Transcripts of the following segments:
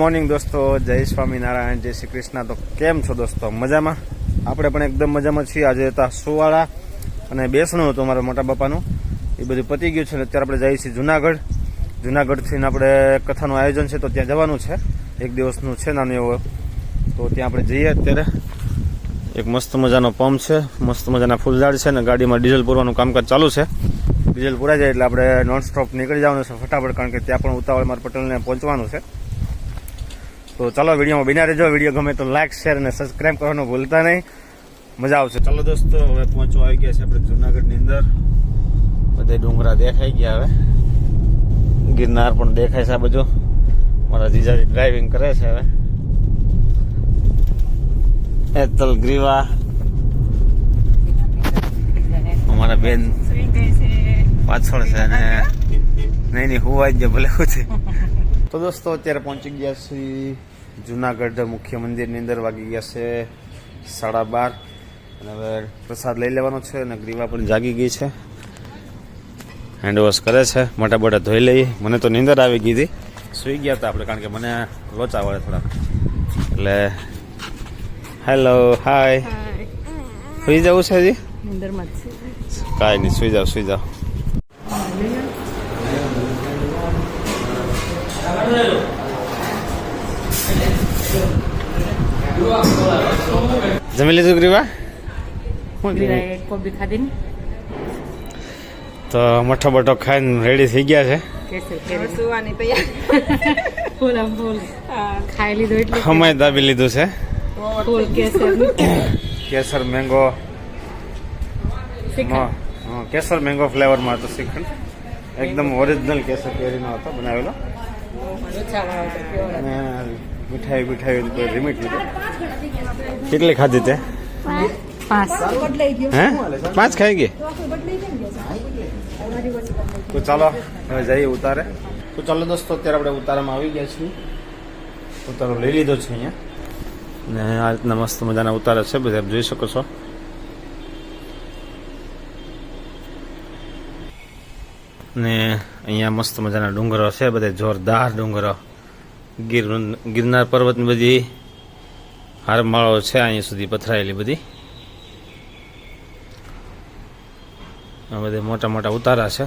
Morning દોસ્તો, જય સ્વામિનારાયણ, જય શ્રી કૃષ્ણ. તો કેમ છો દોસ્તો? મજામાં? આપણે પણ એકદમ મજામાં છીએ. આજે હતા સુવાળા અને બેસણું હતું મારા મોટા બાપાનું. એ બધું પતી ગયું છે અને અત્યારે આપણે જઈએ છીએ જુનાગઢ. જુનાગઢથી આપણે કથાનું આયોજન છે તો ત્યાં જવાનું છે. એક દિવસનું છે નાનું એવું. તો ત્યાં આપણે જઈએ અત્યારે. એક મસ્ત મજાનો પંપ છે. મસ્ત મજાના ફૂલઝાડ છે અને ગાડીમાં ડીઝલ પૂરવાનું કામકાજ ચાલુ છે. ડીઝલ પૂરાઈ જાય એટલે આપણે નોન સ્ટોપ નીકળી જવાનું છે ફટાફટ, કારણ કે ત્યાં પણ ઉતાવળ મારા પટેલને પહોંચવાનું છે. તો ચાલો વિડીયોમાં બિના રહેજો. વીડિયો ગમે તો લાઈક શેર અને સબસ્ક્રાઈબ કરવાનું ભૂલતા નહીં. મજા આવશે. ચાલો દોસ્તો હવે પહોંચવા આવી ગયા છે આપણે જુનાગઢની અંદર. બધે ડુંગરા દેખાઈ ગયા હવે. ગિરનાર પણ દેખાય છે આ બધું મારા જીજાજી ડ્રાઇવિંગ કરે છે હવે. એતલ ગ્રીવા. અમારા બેન પાછળ છે અને નહીં નહીં હુવાઈ જ ભલે હું છે. તો દોસ્તો અત્યારે પહોંચી ગયા છીએ. જુનાગઢ મુખ્ય મંદિરની અંદર વાગી ગયા છે સાડા બાર. અને હવે પ્રસાદ લઈ લેવાનો છે અને ગ્રીવા પણ જાગી ગઈ છે. હેન્ડ વોશ કરે છે. મોટા મોટા ધોઈ લઈએ. મને તો નીંદર આવી ગઈ હતી. સુઈ ગયા હતા આપણે કારણ કે મને લોચા વળે થોડા એટલે હેલો હાય સુઈ જવું છે હજી? કાંઈ નહીં સુઈ જાઓ સુઈ જાઓ. જમી લીધું ગ્રીવા? તો મઠો બટો ખાઈને રેડી થઈ ગયા છે. હમાય દાબી લીધું છે. કેસર. કેસર મેંગો કેસર મેંગો ફ્લેવરમાં હતો શ્રીખંડ. એકદમ ઓરિજિનલ કેસર કેરીનો હતો બનાવેલો. મીઠાઈ મીઠાઈ લિમિટ કેટલી ખાધી તે? પાંચ. ખાઈ ગઈ? તો ચાલો હવે જઈએ ઉતારે. તો ચાલો દોસ્તો અત્યારે આપણે ઉતારામાં આવી ગયા છીએ. ઉતારો લઈ લીધો છે અહીંયા. ને આ રીતના મસ્ત મજાના ઉતારા છે બધા જોઈ શકો છો. ને અહીંયા મસ્ત મજાના ડુંગરો છે, બધા જોરદાર ડુંગરો. ગીર ગિરનાર પર્વતની બધી હારમાળો છે અહીંયા સુધી પથરાયેલી બધી. આ બધા મોટા મોટા ઉતારા છે.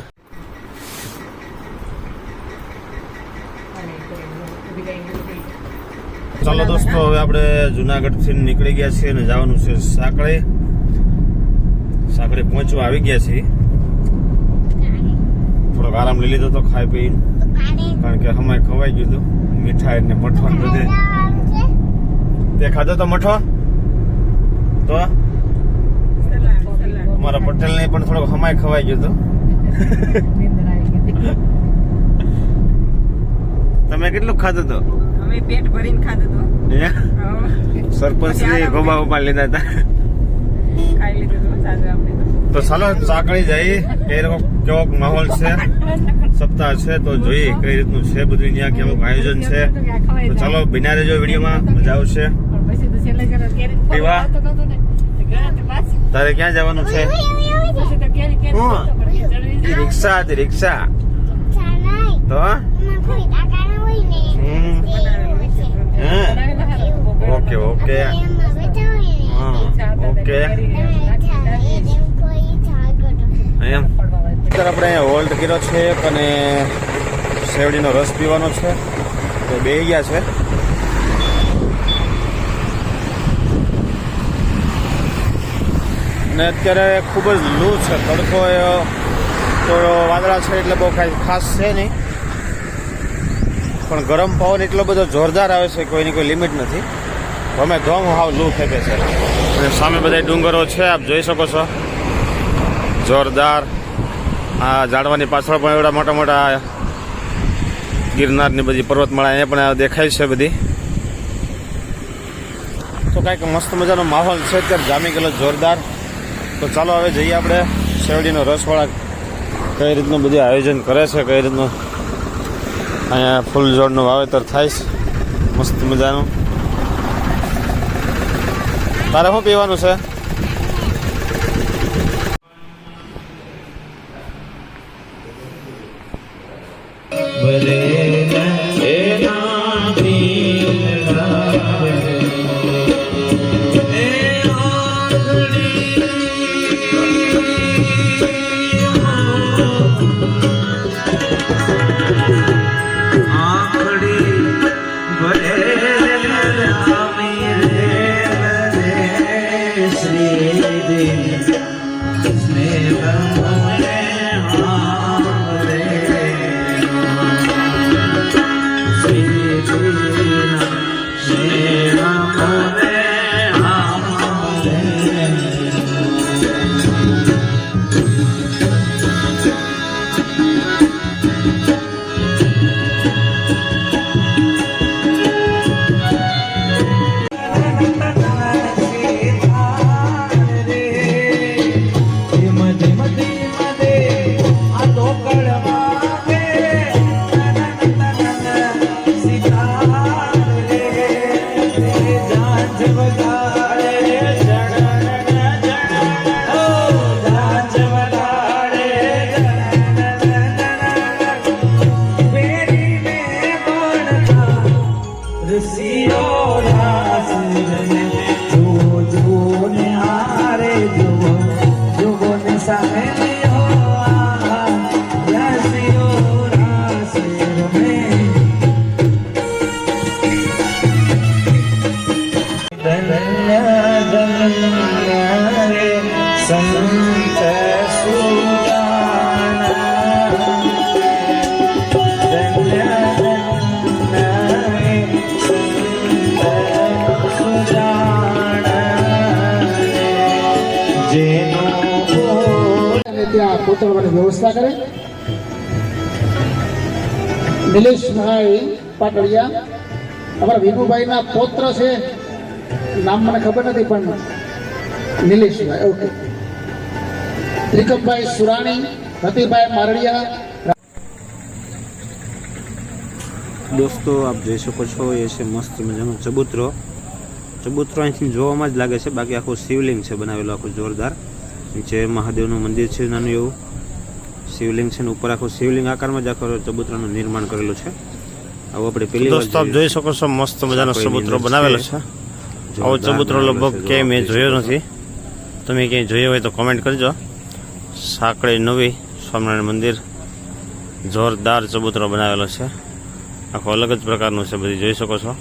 ચાલો દોસ્તો, હવે આપણે જુનાગઢથી નીકળી ગયા છીએ અને જવાનું છે સાંકળે. સાંકળે પહોંચવા આવી ગયા છીએ. થોડોક આરામ લઈ લીધો તો ખાઈ પી. કારણ કે હમાય ખવાઈ ગયું હતું. મીઠાઈ ને મઠો બધે. તે ખાધો તો મઠો? તો? અમારા પટેલ ને પણ થોડોક હમાય ખવાઈ ગયું હતું. તમે કેટલું ખાધું તો અમે પેટ ભરીને ખાધું હતું. સરપંચ ને ગોબા ગોબા લીધા હતા. ખાઈ લીધું હતું આપણે તો. ચાલો સાંકળી જઈ. એ કેવો માહોલ છે? સપ્તાહ છે, તો જોઈએ કઈ રીતનું છે બધું ત્યાં કેવું આયોજન છે. તો ચાલો, બિના રહેજો વિડીયોમાં. મજા આવશે. પીવા? તારે ક્યાં જવાનું છે? રિક્ષા હતી, રિક્ષા. તો? Okay okay. ઓકે. અત્યારે આપણે અહીંયા હોલ્ડ કર્યો છે અને શેવડીનો રસ પીવાનો છે. તો બે ગયા છે. અને અત્યારે ખૂબ જ લૂ છે. તડકો થોડો વાદળા છે એટલે બહુ કાંઈ ખાસ છે નહીં. પણ ગરમ પવન એટલો બધો જોરદાર આવે છે કોઈની કોઈ લિમિટ નથી. ગમે ધોમ હાવ લૂ ફેંકે છે. અને સામે બધા ડુંગરો છે, આપ જોઈ શકો છો. જોરદાર. આ ઝાડવાની પાછળ પણ એવડા મોટા મોટા ગિરનારની બધી પર્વતમાળા અહીંયા પણ દેખાય છે બધી. તો કાંઈક મસ્ત મજાનો માહોલ છે અત્યારે જામી ગયેલો જોરદાર. તો ચાલો હવે જઈએ આપણે શેરડીનો રસવાળા કઈ રીતનું બધું આયોજન કરે છે, કઈ રીતનું અહીંયા ફૂલ જોડનું વાવેતર થાય છે, મસ્ત મજાનું. તારે શું પીવાનું છે? ભલે વ્યવસ્થા કરે નિલેશભાઈ પાટડિયા અમારા વિનુભાઈના પૌત્ર છે નામ મને ખબર નથી પણ નિલેશભાઈ ઓકે ત્રિકમભાઈ સુરાણી રતિભાઈ મારડિયા દોસ્તો, આપ જોઈ શકો છો, એ છે મસ્ત મજાનો ચબૂતરો. ચબૂતરો અહીંથી જોવામાં જ લાગે છે, બાકી આખું શિવલિંગ છે, બનાવેલું આખું જોરદાર. નીચે મહાદેવનું મંદિર છે, નાનું એવું. શિવલિંગ છે ને ઉપર આખું શિવલિંગ આકારમાં જ આખો ચબૂતરાનું નિર્માણ કરેલું છે. આવું આપણે પેલી દોસ્તો આપ જોઈ શકો છો મસ્ત મજાનો ચબૂતરો બનાવેલો છે. આવો ચબૂતરો લગભગ ક્યાંય મેં જોયો નથી. તમે ક્યાંય જોયો હોય તો કોમેન્ટ કરજો. સાંકળે નવી સ્વામિનારાયણ મંદિર. જોરદાર ચબૂતરો બનાવેલો છે. આખો અલગ જ પ્રકારનું છે બધી જોઈ શકો છો.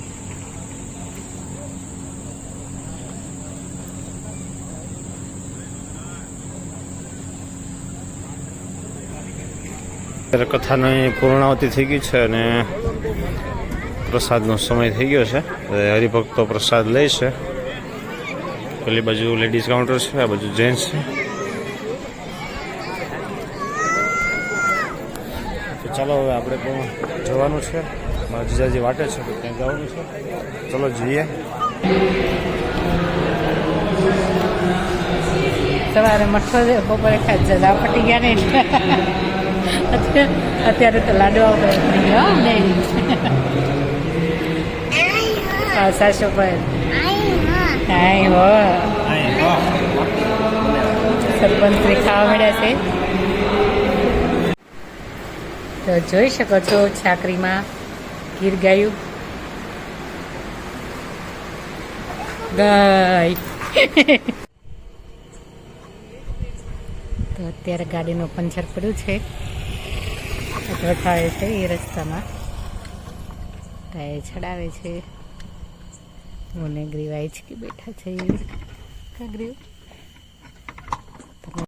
અત્યારે કથાની પૂર્ણાવતી થઈ ગઈ છે અને પ્રસાદનો સમય થઈ ગયો છે. હરિભક્તો પ્રસાદ લે છે. પેલી બાજુ લેડીઝ કાઉન્ટર છે, આ બાજુ જેન્ટ્સ છે. તો ચાલો હવે આપણે પણ જવાનું છે. મારા જીજાજી વાટે છે, તો ત્યાં જવાનું છે. ચલો જઈએ. સવારે મઠો બપોરે ખાઈ પટી ગયા ને એટલે અત્યારે- અત્યારે તો લાડવા ઉપર પડી ગયા હો ને હા સાસુ હો સરપંચ ખાવા મળ્યા છે તો જોઈ શકો છો છાકરીમાં ગીર ગાયું ગાય તો અત્યારે ગાડીનું પંચર પડ્યું છે. રખાવે છે એ રસ્તામાં. ટાયર ચડાવે છે. મને ગ્રીવાય છે કે બેઠા છે. એ ગ્રીવ